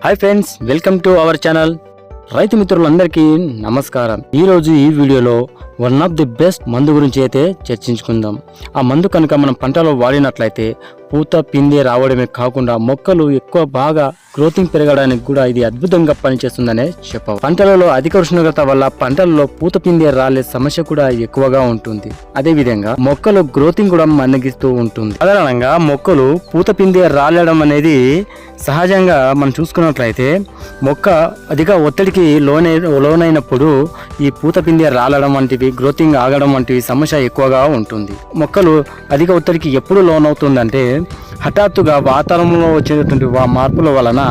Hi friends welcome to our channel రైతు మిత్రులందరికీ నమస్కారం ఈరోజు ఈ వీడియోలో వన్ ఆఫ్ ది బెస్ట్ మందు గురించి అయితే చర్చించుకుందాం ఆ మందు కనుక మనం పంటలో వాడినట్లయితే పూత పిందె రావడమే కాకుండా మొక్కలు ఎక్కువ బాగా గ్రోతింగ్ పెరగడానికి కూడా ఇది అద్భుతంగా పనిచేస్తుందనే చెప్పవచ్చు పంటలలో అధిక ఉష్ణోగ్రత వల్ల పంటలలో పూత పిందే రాలే సమస్య కూడా ఎక్కువగా ఉంటుంది. అదే విధంగా మొక్కలు గ్రోతింగ్ కూడా మందగిస్తూ ఉంటుంది. సాధారణంగా మొక్కలు పూత పిందే రాలడం అనేది సహజంగా మనం చూసుకున్నట్లయితే మొక్క అధిక ఒత్తిడికి లోనై లోనైనప్పుడు ఈ పూత పిందె రాలడం వంటివి గ్రోతింగ్ ఆగడం వంటివి సమస్య ఎక్కువగా ఉంటుంది. మొక్కలు అధిక ఒత్తిడికి ఎప్పుడు లోనవుతుందంటే హఠాత్తుగా వాతావరణంలో వచ్చేటటువంటి మార్పుల వలన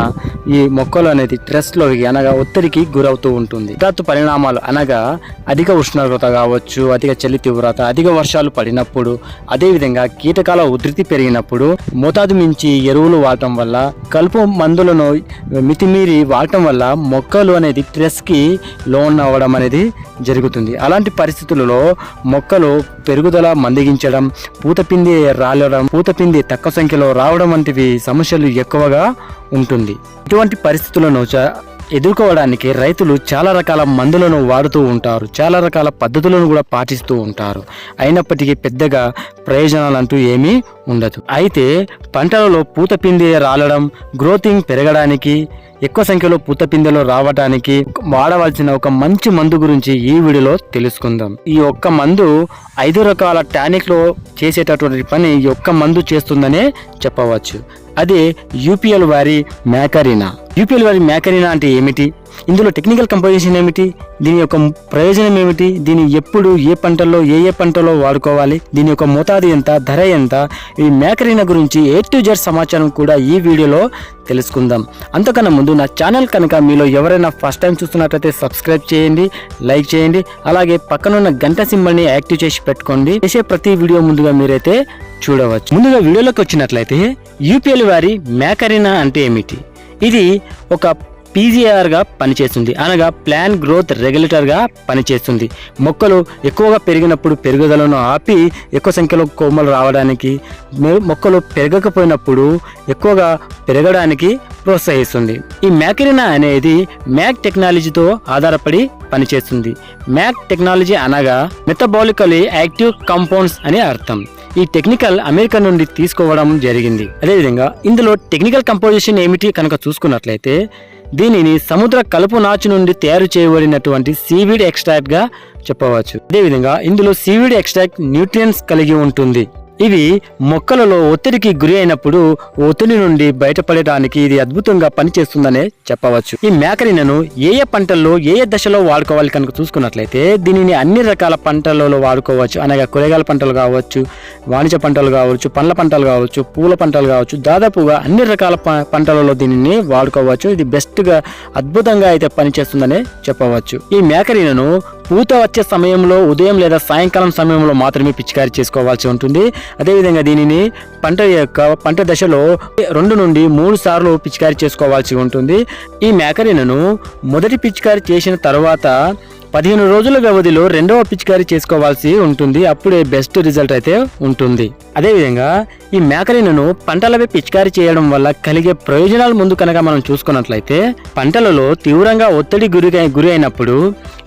ఈ మొక్కలు అనేది స్ట్రెస్లోకి అనగా ఒత్తిడికి గురవుతూ ఉంటుంది. హఠాత్తు పరిణామాలు అనగా అధిక ఉష్ణోగ్రత కావచ్చు అధిక చలి తీవ్రత అధిక వర్షాలు పడినప్పుడు అదేవిధంగా కీటకాల ఉధృతి పెరిగినప్పుడు మోతాదు మించి ఎరువులు వాడటం వల్ల కలుపు మందులను మితిమీరి వాడటం వల్ల మొక్కలు అనేది స్ట్రెస్కి లోన్ అవ్వడం అనేది జరుగుతుంది. అలాంటి పరిస్థితులలో మొక్కలు పెరుగుదల మందగించడం పూతపిండి రాలడం పూతపిండి తక్కువ సంఖ్యలో రావడం వంటివి సమస్యలు ఎక్కువగా ఉంటుంది. ఇటువంటి పరిస్థితులను చ- ఎదుర్కోవడానికి రైతులు చాలా రకాల మందులను వాడుతూ ఉంటారు చాలా రకాల పద్ధతులను కూడా పాటిస్తూ ఉంటారు. అయినప్పటికీ పెద్దగా ప్రయోజనాలు అంటూ ఏమీ ఉండదు. అయితే పంటలలో పూత రాలడం గ్రోతింగ్ పెరగడానికి ఎక్కువ సంఖ్యలో పూత పిందెలు రావడానికి వాడవలసిన ఒక మంచి మందు గురించి ఈ వీడియోలో తెలుసుకుందాం. ఈ ఒక్క మందు ఐదు రకాల టానిక్లో చేసేటటువంటి పని ఈ ఒక్క మందు చేస్తుందనే చెప్పవచ్చు. అదే యూపీఎల్ వారి మ్యాకరీనా? యూపీఎల్ వారి మ్యాకరీనా అంటే ఏమిటి? ఇందులో టెక్నికల్ కంపోజిషన్ ఏమిటి? దీని యొక్క ప్రయోజనం ఏమిటి? దీన్ని ఎప్పుడు ఏ పంటల్లో ఏ ఏ పంటలో వాడుకోవాలి? దీని యొక్క మోతాదు ఎంత? ధర ఎంత? ఈ మేకరీనా గురించి ఏ టు జెడ్ సమాచారం కూడా ఈ వీడియోలో తెలుసుకుందాం. అంతకన్నా ముందు నా ఛానల్ కనుక మీలో ఎవరైనా ఫస్ట్ టైం చూస్తున్నట్లయితే సబ్స్క్రైబ్ చేయండి లైక్ చేయండి అలాగే పక్కనున్న గంట సింబల్ని యాక్టివ్ చేసి పెట్టుకోండి. చేసే ప్రతి వీడియో ముందుగా మీరైతే చూడవచ్చు. ముందుగా వీడియోలోకి వచ్చినట్లయితే యూపీఎల్ వారి మేకరీనా అంటే ఏమిటి? ఇది ఒక పీజీఆర్గా పనిచేస్తుంది. అనగా ప్లాన్ గ్రోత్ రెగ్యులేటర్గా పనిచేస్తుంది. మొక్కలు ఎక్కువగా పెరిగినప్పుడు పెరుగుదలను ఆపి ఎక్కువ సంఖ్యలో కొమ్మలు రావడానికి మొక్కలు పెరగకపోయినప్పుడు ఎక్కువగా పెరగడానికి ప్రోత్సహిస్తుంది. ఈ మ్యాకరినా అనేది మ్యాక్ టెక్నాలజీతో ఆధారపడి పనిచేస్తుంది. మ్యాక్ టెక్నాలజీ అనగా మెటబాలికలీ యాక్టివ్ కాంపౌండ్స్ అని అర్థం. ఈ టెక్నికల్ అమెరికా నుండి తీసుకోవడం జరిగింది. అదేవిధంగా ఇందులో టెక్నికల్ కంపోజిషన్ ఏమిటి కనుక చూసుకున్నట్లయితే దీనిని సముద్ర కలుపు నాచు నుండి తయారు చేయబడినటువంటి సీవీడ్ ఎక్స్ట్రాక్ట్గా చెప్పవచ్చు. అదేవిధంగా ఇందులో సీవీడ్ ఎక్స్ట్రాక్ట్ న్యూట్రియన్స్ కలిగి ఉంటుంది. ఇవి మొక్కలలో ఒత్తిడికి గురి అయినప్పుడు ఒత్తిడి నుండి బయటపడటానికి ఇది అద్భుతంగా పనిచేస్తుందనే చెప్పవచ్చు. ఈ మేకరినను ఏ ఏ పంటల్లో ఏ ఏ దశలో వాడుకోవాలి కనుక చూసుకున్నట్లయితే దీనిని అన్ని రకాల పంటలలో వాడుకోవచ్చు. అనగా కూరగాయల పంటలు కావచ్చు వాణిజ్య పంటలు కావచ్చు పండ్ల పంటలు కావచ్చు పూల పంటలు కావచ్చు దాదాపుగా అన్ని రకాల ప- పంటలలో దీనిని వాడుకోవచ్చు. ఇది బెస్ట్గా అద్భుతంగా అయితే పనిచేస్తుందనే చెప్పవచ్చు. ఈ మేకరీలను పూత వచ్చే సమయంలో ఉదయం లేదా సాయంకాలం సమయంలో మాత్రమే పిచికారీ చేసుకోవాల్సి ఉంటుంది. అదేవిధంగా దీనిని పంట యొక్క పంట దశలో రెండు నుండి మూడు సార్లు పిచికారీ చేసుకోవాల్సి ఉంటుంది. ఈ మేకరీలను మొదటి పిచికారీ చేసిన తర్వాత పదిహేను రోజుల వ్యవధిలో రెండవ పిచికారీ చేసుకోవాల్సి ఉంటుంది. అప్పుడే బెస్ట్ రిజల్ట్ అయితే ఉంటుంది. అదేవిధంగా ఈ మేకరీలను పంటలపై పిచికారీ చేయడం వల్ల కలిగే ప్రయోజనాలు ముందు కనుక మనం చూసుకున్నట్లయితే పంటలలో తీవ్రంగా ఒత్తిడి గురి గురి అయినప్పుడు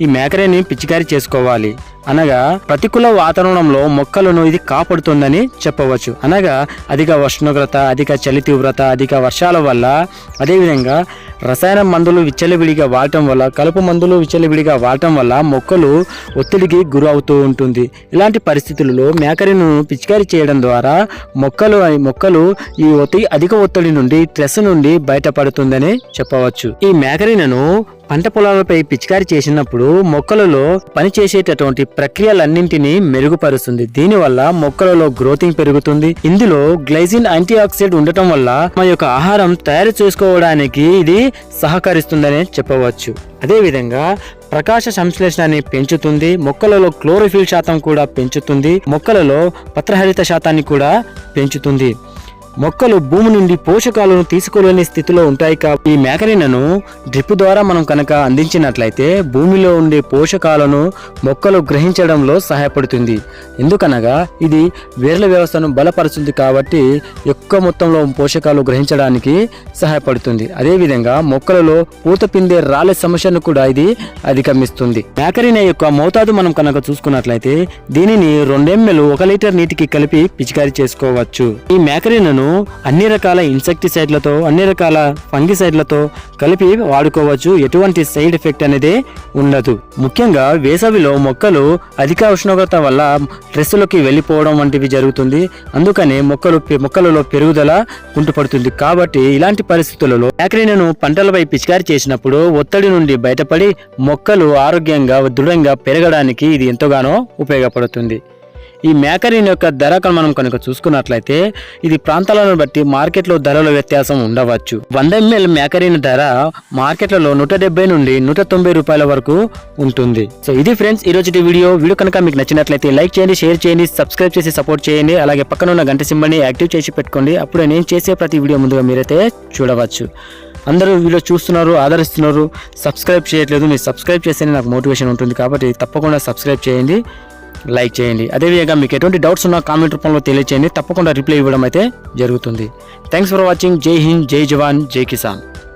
ఈ మేకరేని పిచికారీ చేసుకోవాలి. అనగా ప్రతికూల వాతావరణంలో మొక్కలను ఇది కాపాడుతుందని చెప్పవచ్చు. అనగా అధిక ఉష్ణోగ్రత అధిక చలి తీవ్రత అధిక వర్షాల వల్ల అదేవిధంగా రసాయన మందులు విచ్చలవిడిగా వాడటం వల్ల కలుపు మందులు విచ్చలవిడిగా వాడటం వల్ల మొక్కలు ఒత్తిడికి గురి అవుతూ ఉంటుంది. ఇలాంటి పరిస్థితులలో మేకరిను పిచికారీ చేయడం ద్వారా మొక్కలు మొక్కలు ఈ ఒత్తిడి అధిక ఒత్తిడి నుండి స్ట్రెస్ నుండి బయటపడుతుందని చెప్పవచ్చు. ఈ మేకరినను పంట పొలాలపై పిచికారీ చేసినప్పుడు మొక్కలలో పనిచేసేటటువంటి ప్రక్రియలన్నింటినీ మెరుగుపరుస్తుంది. దీనివల్ల మొక్కలలో గ్రోతింగ్ పెరుగుతుంది. ఇందులో గ్లైజిన్ యాంటీ ఆక్సిడెంట్ ఉండటం వల్ల మన యొక్క ఆహారం తయారు చేసుకోవడానికి ఇది సహకరిస్తుందని చెప్పవచ్చు. అదేవిధంగా ప్రకాశ సంశ్లేషణని పెంచుతుంది. మొక్కలలో క్లోరోఫిల్ శాతం కూడా పెంచుతుంది. మొక్కలలో పత్రహరిత శాతాన్ని కూడా పెంచుతుంది. మొక్కలు భూమి నుండి పోషకాలను తీసుకోలేని స్థితిలో ఉంటాయి కాబట్టి ఈ మేకరినను డ్రిప్ ద్వారా మనం కనుక అందించినట్లయితే భూమిలో ఉండే పోషకాలను మొక్కలు గ్రహించడంలో సహాయపడుతుంది. ఎందుకనగా ఇది వేర్ల వ్యవస్థను బలపరుస్తుంది కాబట్టి ఎక్కువ మొత్తంలో పోషకాలు గ్రహించడానికి సహాయపడుతుంది. అదేవిధంగా మొక్కలలో పూత పిందే రాలే సమస్యను కూడా ఇది అధిగమిస్తుంది. మేకరిన యొక్క మోతాదు మనం కనుక చూసుకున్నట్లయితే దీనిని రెండెమ్మెలు ఒక లీటర్ నీటికి కలిపి పిచికారీ చేసుకోవచ్చు. ఈ మేకరినను అన్ని రకాల ఇన్సెక్టిసైడ్లతో అన్ని రకాల ఫంగిసైడ్లతో కలిపి వాడుకోవచ్చు. ఎటువంటి సైడ్ ఎఫెక్ట్ అనేది ఉండదు. ముఖ్యంగా వేసవిలో మొక్కలు అధిక ఉష్ణోగ్రత వల్ల స్ట్రెస్లోకి వెళ్ళిపోవడం వంటివి జరుగుతుంది. అందుకనే మొక్కలు మొక్కలలో పెరుగుదల కుంటుపడుతుంది. కాబట్టి ఇలాంటి పరిస్థితులలో మేకరినను పంటలపై పిచికారి చేసినప్పుడు ఒత్తిడి నుండి బయటపడి మొక్కలు ఆరోగ్యంగా దృఢంగా పెరగడానికి ఇది ఎంతగానో ఉపయోగపడుతుంది. ఈ మేకరీన్ యొక్క ధర మనం కనుక చూసుకున్నట్లయితే ఇది ప్రాంతాలను బట్టి మార్కెట్లో ధరల వ్యత్యాసం ఉండవచ్చు. వంద ఎంఎల్ మేకరీన్ ధర మార్కెట్లలో నూట డెబ్బై నుండి నూట తొంభై రూపాయల వరకు ఉంటుంది. సో ఇది ఫ్రెండ్స్ ఈ రోజు వీడియో. వీడియో కనుక మీకు నచ్చినట్లయితే లైక్ చేయండి షేర్ చేయండి సబ్స్క్రైబ్ చేసి సపోర్ట్ చేయండి. అలాగే పక్కన ఉన్న గంట సింబల్ని యాక్టివ్ చేసి పెట్టుకోండి. అప్పుడు నేను చేసే ప్రతి వీడియో ముందుగా మీరైతే చూడవచ్చు. అందరూ వీడియో చూస్తున్నారు ఆదరిస్తున్నారు. సబ్స్క్రైబ్ చేయట్లేదు మీరు సబ్స్క్రైబ్ చేస్తేనే నాకు మోటివేషన్ ఉంటుంది కాబట్టి తప్పకుండా సబ్స్క్రైబ్ చేయండి. లైక్ చేయండి. అదేవిధంగా మీకు ఎటువంటి డౌట్స్ ఉన్నా కామెంట్ రూపంలో తెలియచేయండి. తప్పకుండా రిప్లై ఇవ్వడం అయితే జరుగుతుంది. థ్యాంక్స్ ఫర్ వాచింగ్ జై హింద్ జై జవాన్ జై కిసాన్